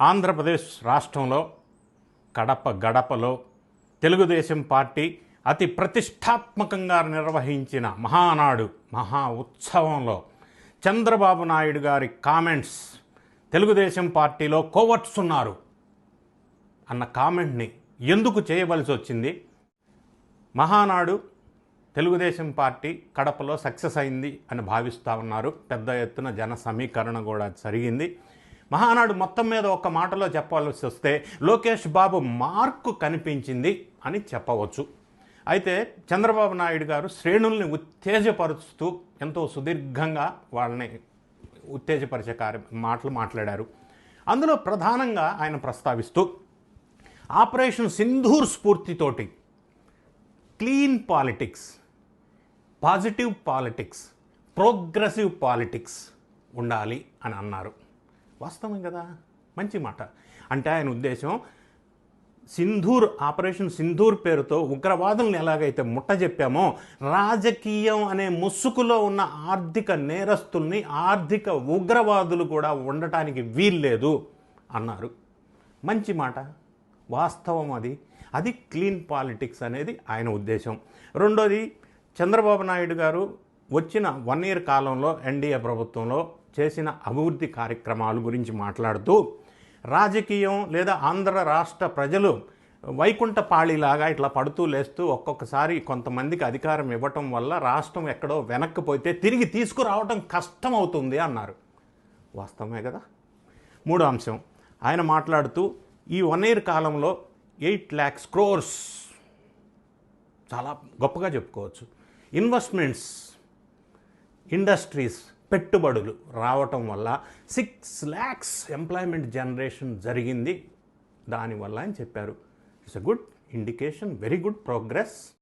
ఆంధ్రప్రదేశ్ రాష్ట్రంలో కడప గడపలో తెలుగుదేశం పార్టీ అతి ప్రతిష్టాత్మకంగా నిర్వహించిన మహానాడు మహా ఉత్సవంలో చంద్రబాబు నాయుడు గారి కామెంట్స్ తెలుగుదేశం పార్టీలో కోవర్ట్స్ ఉన్నారు అన్న కామెంట్ని ఎందుకు చేయవలసి వచ్చింది? మహానాడు తెలుగుదేశం పార్టీ కడపలో సక్సెస్ అయింది అని భావిస్తూ ఉన్నారు. పెద్ద ఎత్తున జన సమీకరణ కూడా జరిగింది. మహానాడు మొత్తం మీద ఒక మాటలో చెప్పవలసి వస్తే లోకేష్ బాబు మార్కు కనిపించింది అని చెప్పవచ్చు. అయితే చంద్రబాబు నాయుడు గారు శ్రేణుల్ని ఉత్తేజపరుస్తూ ఎంతో సుదీర్ఘంగా వాళ్ళని ఉత్తేజపరిచే కార్య మాటలు మాట్లాడారు. అందులో ప్రధానంగా ఆయన ప్రస్తావిస్తూ operation Sindoor స్ఫూర్తితోటి clean politics positive politics progressive politics ఉండాలి అని అన్నారు. వాస్తవం కదా? మంచి మాట. అంటే ఆయన ఉద్దేశం సింధూర్ ఆపరేషన్ సింధూర్ పేరుతో ఉగ్రవాదులను ఎలాగైతే ముట్ట చెప్పామో రాజకీయం అనే ముసుగులో ఉన్న ఆర్థిక నేరస్తుల్ని ఆర్థిక ఉగ్రవాదులు కూడా ఉండటానికి వీల్లేదు అన్నారు. మంచి మాట. వాస్తవం అది. అది క్లీన్ పాలిటిక్స్ అనేది ఆయన ఉద్దేశం. రెండోది చంద్రబాబు నాయుడు గారు వచ్చిన వన్ ఇయర్ కాలంలో ఎన్డీఏ ప్రభుత్వంలో చేసిన అభివృద్ధి కార్యక్రమాల గురించి మాట్లాడుతూ రాజకీయం లేదా ఆంధ్ర రాష్ట్ర ప్రజలు వైకుంఠపాళిలాగా ఇట్లా పడుతూ లేస్తూ ఒక్కొక్కసారి కొంతమందికి అధికారం ఇవ్వటం వల్ల రాష్ట్రం ఎక్కడో వెనక్కిపోతే తిరిగి తీసుకురావటం కష్టం అవుతుంది అన్నారు. వాస్తవమే కదా? మూడో అంశం. ఆయన మాట్లాడుతూ ఈ వన్ ఇయర్ కాలంలో ఎయిట్ ల్యాక్స్ క్రోర్స్. చాలా గొప్పగా చెప్పుకోవచ్చు. ఇన్వెస్ట్మెంట్స్ ఇండస్ట్రీస్ పెట్టుబడులు రావటం వల్ల సిక్స్ ల్యాక్స్ ఎంప్లాయ్మెంట్ జనరేషన్ జరిగింది. దానివల్ల అని చెప్పారు. It's a good indication very good progress